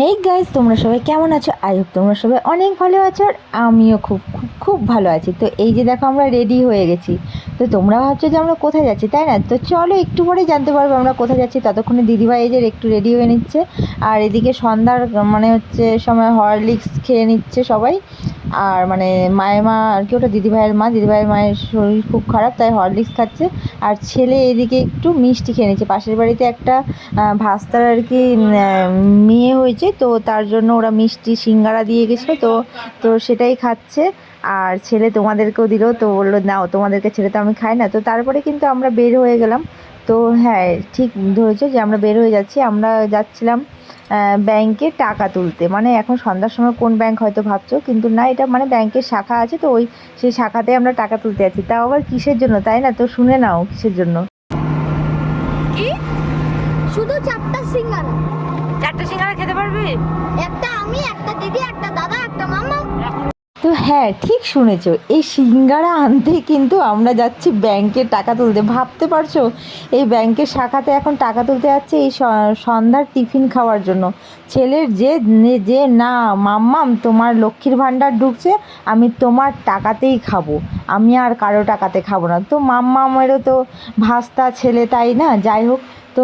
Hey guys তোমরা সবাই কেমন আছো? আই হোক তোমরা সবাই অনেক ভালো আছো আর আমিও খুব খুব খুব ভালো আছি। তো এই যে দেখো আমরা রেডি হয়ে গেছি। তো তোমরা ভাবছ যে আমরা কোথায় যাচ্ছি, তাই না? তো চলো একটু পরে জানতে পারব আমরা কোথায় যাচ্ছি। ততক্ষণে দিদিভাই এই যে একটু রেডি হয়ে নিচ্ছে। আর এদিকে সন্ধ্যার মানে হচ্ছে সময় হরলিক্স খেয়ে নিচ্ছে সবাই। আর মানে মায়ের মা আর কি ওটা দিদিভাইয়ের মা, দিদিভাইয়ের মায়ের শরীর খুব খারাপ, তাই হরলিক্স খাচ্ছে। আর ছেলে এদিকে একটু মিষ্টি খেয়ে নিচ্ছে। পাশের বাড়িতে একটা ভাস্তার আর কি মেয়ে হয়েছে, তো তার জন্য ওরা মিষ্টি সিঙ্গারা দিয়ে গেছিল, তো তো সেটাই খাচ্ছে। আর ছেলে তোমাদেরকেও দিল, তো বলল, নাও, তোমাদেরকে ছেলে তো আমি খাই না। তো তারপরে কিন্তু আমরা বের হয়ে গেলাম। তো হ্যাঁ ঠিক ধরেছো যে আমরা বের হয়ে যাচ্ছি। আমরা যাচ্ছিলাম ব্যাংকে টাকা তুলতে। মানে এখন সন্ধ্যার সময় কোন ব্যাংক হয়তো ভাবছ কিন্তু না এটা মানে ব্যাংকের শাখা আছে তো ওই সেই শাখাতে আমরা টাকা তুলতে আছি তাও আবার কিসের জন্য তাই না? তো শুনে নাও কিসের জন্য। শুধু চারটা সিঙ্গারা। চারটা সিঙ্গারা খেতে পারবি? একটা আমি একটা দিদি একটা দাদা একটা মামা হ্যাঁ ঠিক শুনেছো। এই সিঙ্গারা আনতে কিন্তু আমরা যাচ্ছি ব্যাংকে টাকা তুলতে। ভাবতে পারছ? এই ব্যাংকের শাখাতে এখন টাকা তুলতে যাচ্ছে এই সন্ধ্যার টিফিন খাওয়ার জন্য। ছেলের যে যে না, মাম্মাম, তোমার লক্ষ্মীর ভাণ্ডার ঢুকছে, আমি তোমার টাকাতেই খাব। আমি আর কারও টাকাতে খাব না। তো মাম্মামেরও তো ভাস্তা ছেলে, তাই না? যাই হোক তো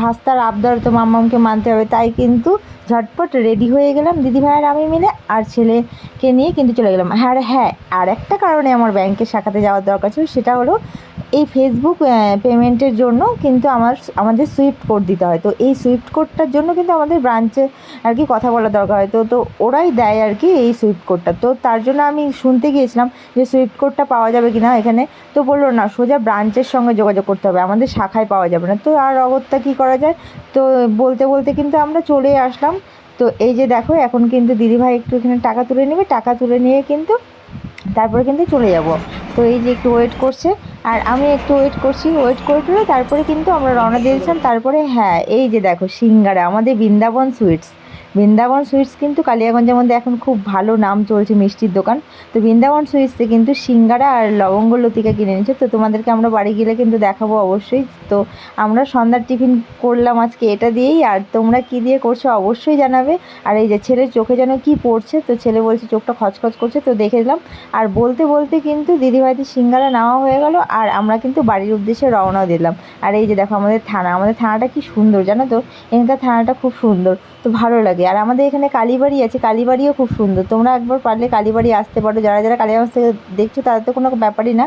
ভাস্তার আবদার তো মাম্মামকে মানতে হবে, তাই কিন্তু ঝটপট রেডি হয়ে গেলাম দিদিভাই আর আমি মিলে আর ছেলেকে নিয়ে কিন্তু চলে গেলাম। হ্যাঁ হ্যাঁ আর একটা কারণে আমার ব্যাংকের শাখাতে যাওয়ার দরকার ছিল, সেটা হলো এই ফেসবুক পেমেন্টের জন্য কিন্তু আমার, আমাদের সুইফট কোড দিতে হয়। তো এই সুইফট কোডটার জন্য কিন্তু আমাদের ব্রাঞ্চে আর কি কথা বলা দরকার হয়। তো তো ওরাই দেয় আর কি এই সুইফট কোডটা তো তার জন্য আমি শুনতে গিয়েছিলাম যে সুইফট কোডটা পাওয়া যাবে কি না এখানে। তো বলল, না, সোজা ব্রাঞ্চের সঙ্গে যোগাযোগ করতে হবে। আমাদের শাখায় পাওয়া যাবে না। তো আর অগত্যা কী করা যায়? তো বলতে বলতে কিন্তু আমরা চলে আসলাম। তো এই যে দেখো, এখন কিন্তু দিদিভাই একটু এখানে টাকা তুলে নেবে। টাকা তুলে নিয়ে কিন্তু তারপরে কিন্তু চলে যাব। তো এই যে একটু ওয়েট করছে, আর আমি একটু ওয়েট করছি ওয়েট করে টরে তারপরে কিন্তু আমরা রওনা দিয়েছিলাম। তারপরে হ্যাঁ এই যে দেখো সিঙ্গারা, আমাদের বৃন্দাবন সুইটস বৃন্দাবন সুইটস কিন্তু কালিয়াগঞ্জের মধ্যে এখন খুব ভালো নাম চলছে মিষ্টির দোকান। তো বৃন্দাবন সুইটসে কিন্তু সিঙ্গারা আর লবঙ্গ লতিকা কিনে নিচ্ছে তো তোমাদেরকে আমরা বাড়ি গেলে কিন্তু দেখাবো অবশ্যই। তো আমরা সন্ধ্যার টিফিন করলাম আজকে এটা দিয়েই। আর তোমরা কি দিয়ে করছ অবশ্যই জানাবে। আর এই যে ছেলের চোখে যেন কি পড়ছে, তো ছেলে বলছে চোখটা খচখচ করছে, তো দেখে দিলাম আর বলতে বলতে কিন্তু দিদিভাইদের সিঙ্গারা নেওয়া হয়ে গেল। আর আমরা কিন্তু বাড়ির উদ্দেশ্যে রওনা দিলাম। আর এই যে দেখো আমাদের থানা, আমাদের থানাটা কি সুন্দর জানো তো? এখানকার থানাটা খুব সুন্দর। তো ভালো লাগে। আর আমাদের এখানে কালীবাড়ি আছে, কালীবাড়িও খুব সুন্দর। তোমরা একবার পারলে কালীবাড়ি আসতে পারো। যারা যারা কালীগঞ্জ থেকে দেখছ তাদের তো কোনো ব্যাপারই না।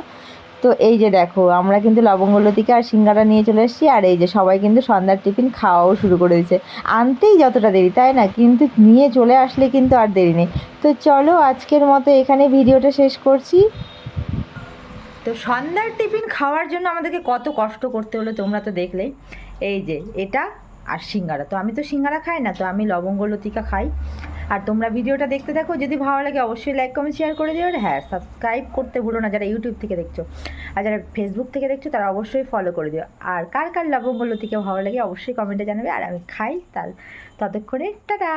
তো এই যে দেখো, আমরা কিন্তু লবঙ্গল লবঙ্গলতিকে আর সিঙ্গারা নিয়ে চলে এসেছি। আর এই যে সবাই কিন্তু সন্ধ্যার টিফিন খাওয়াও শুরু করে দিয়েছে। আনতেই যতটা দেরি, তাই না? কিন্তু নিয়ে চলে আসলে কিন্তু আর দেরি নেই। তো চলো, আজকের মতো এখানে ভিডিওটা শেষ করছি। তো সন্ধ্যার টিফিন খাওয়ার জন্য আমাদেরকে কত কষ্ট করতে হলো তোমরা তো দেখলেই এই যে, এটা আর সিঙ্গারা। তো আমি তো সিঙ্গারা খাই না, তো আমি লবঙ্গ লতিকা খাই। আর তোমরা ভিডিওটা দেখতে দেখো, যদি ভালো লাগে অবশ্যই লাইক কমেন্ট শেয়ার করে দিও। আর হ্যাঁ সাবস্ক্রাইব করতে ভুলো না, যারা ইউটিউব থেকে দেখছ আর যারা ফেসবুক থেকে দেখছ, তারা অবশ্যই ফলো করে দিও। আর কার কার লবঙ্গ লতিকা ভালো লাগে অবশ্যই কমেন্টে জানাবে। আর আমি খাই তার ততক্ষণে, টাটা!